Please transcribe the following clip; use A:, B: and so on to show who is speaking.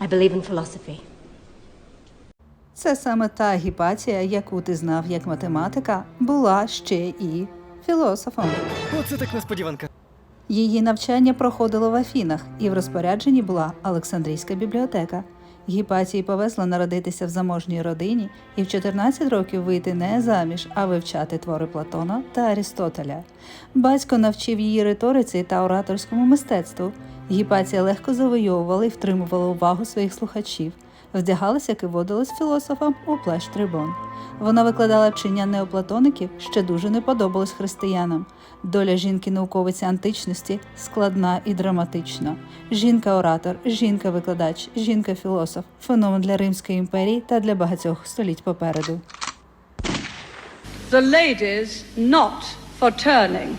A: I believe in philosophy.
B: Це саме та Гіпатія, яку ти знав як математика, була ще і філософом.
C: Оце так несподіванка.
B: Її навчання проходило в Афінах, і в розпорядженні була Олександрійська бібліотека. Гіпатії повезло народитися в заможній родині і в 14 років вийти не заміж, а вивчати твори Платона та Арістотеля. Батько навчив її риториці та ораторському мистецтву. Гіпатія легко завойовувала і втримувала увагу своїх слухачів. Вдягалася, як і водилась філософам у плащ трибон. Вона викладала вчення неоплатоників, що дуже не подобалось християнам. Доля жінки-науковиці античності складна і драматична. Жінка-оратор, жінка-викладач, жінка-філософ феномен для Римської імперії та для багатьох століть попереду.
D: The ladies not for turning.